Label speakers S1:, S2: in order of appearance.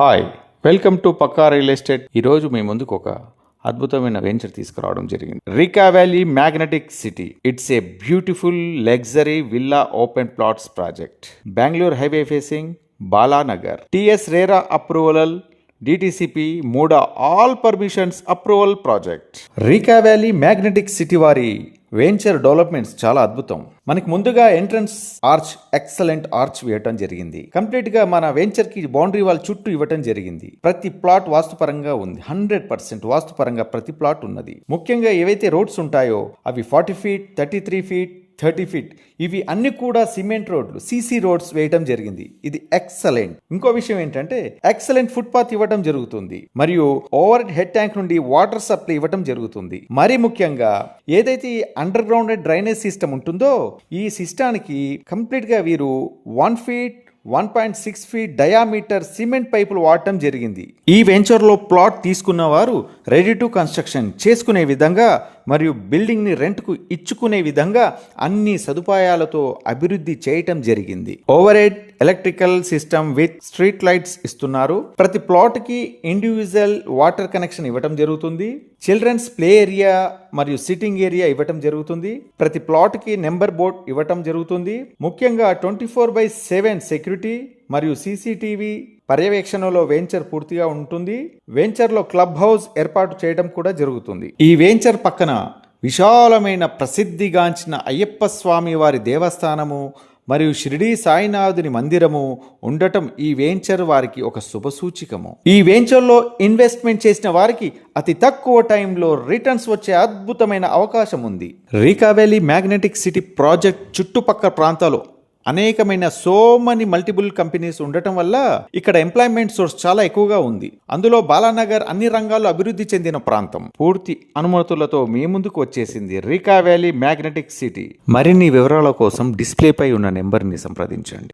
S1: Hi welcome to Pakka real estate ఈరోజు మీ ముందుకు ఒక అద్భుతమైన వెంచర్ తీసుకురావడం జరిగింది. Rika valley magnetic city it's a beautiful luxury villa open plots project Bengaluru highway facing Balanagar TS RERA approval DTCP MUDA all permissions approval project Rika valley magnetic city వారి venture developments చాలా అద్భుతం. మనకి ముందుగా entrance arch excellent arch వేయటం జరిగింది. కంప్లీట్గా మన వెంచర్కి boundary wall చుట్టూ ఇవ్వటం జరిగింది. ప్రతి ప్లాట్ వాస్తుపరంగా ఉంది. హండ్రెడ్ పర్సెంట్ వాస్తుపరంగా ప్రతి ప్లాట్ ఉన్నది. ముఖ్యంగా ఏవైతే రోడ్స్ ఉంటాయో అవి forty feet thirty three feet thirty feet. ఇవి అన్ని కూడా సిమెంట్ రోడ్లు. సీసీ రోడ్స్ వేయటం జరిగింది. ఇది ఎక్సలెంట్. ఇంకో విషయం ఏంటంటే ఎక్సలెంట్ ఫుట్పాత్ ఇవ్వటం జరుగుతుంది. మరియు ఓవర్ హెడ్ ట్యాంక్ నుండి వాటర్ సప్లై ఇవ్వటం జరుగుతుంది. మరి ముఖ్యంగా ఏదైతే అండర్ గ్రౌండ్ డ్రైనేజ్ సిస్టమ్ ఉంటుందో ఈ సిస్టానికి కంప్లీట్గా వీరు one feet one point six feet diameter cement పైపులు వాడటం జరిగింది. ఈ వెంచర్లో ప్లాట్ తీసుకున్న వారు రెడీ టు కన్స్ట్రక్షన్ చేసుకునే విధంగా మరియు బిల్డింగ్ని రెంట్కు ఇచ్చుకునే విధంగా అన్ని సదుపాయాలతో అభివృద్ధి చేయటం జరిగింది. Overhead electrical system with street lights ఇస్తున్నారు. ప్రతి ప్లాట్కి ఇండివిజువల్ వాటర్ కనెక్షన్ ఇవ్వటం జరుగుతుంది. చిల్డ్రన్స్ ప్లే ఏరియా మరియు సిట్టింగ్ ఏరియా ఇవ్వటం జరుగుతుంది. ప్రతి ప్లాట్కి నెంబర్ బోర్డ్ ఇవ్వటం జరుగుతుంది. ముఖ్యంగా twenty four by seven security మరియు సీసీటీవీ పర్యవేక్షణలో వెంచర్ పూర్తిగా ఉంటుంది. వెంచర్లో క్లబ్ హౌస్ ఏర్పాటు చేయడం కూడా జరుగుతుంది. ఈ వెంచర్ పక్కన విశాలమైన ప్రసిద్ధిగాంచిన అయ్యప్ప స్వామి వారి దేవస్థానము మరియు షిరిడీ సాయినాథుని మందిరము ఉండటం ఈ వెంచర్ వారికి ఒక శుభసూచికము ఈ వెంచర్లో ఇన్వెస్ట్మెంట్ చేసిన వారికి అతి తక్కువ టైంలో రిటర్న్స్ వచ్చే అద్భుతమైన అవకాశం ఉంది రీకావేలీ మ్యాగ్నెటిక్ సిటీ ప్రాజెక్ట్ చుట్టుపక్కల ప్రాంతాలు అనేకమైన సో మనీ మల్టిపుల్ కంపెనీస్ ఉండటం వల్ల ఇక్కడ ఎంప్లాయ్మెంట్ సోర్స్ చాలా ఎక్కువగా ఉంది. అందులో బాలానగర్ అన్ని రంగాల్లో అభివృద్ధి చెందిన ప్రాంతం. పూర్తి అనుమతులతో మీ ముందుకు వచ్చేసింది రీకా వ్యాలీ మ్యాగ్నెటిక్ సిటీ. మరిన్ని వివరాల కోసం డిస్ప్లేపై ఉన్న నెంబర్ని సంప్రదించండి.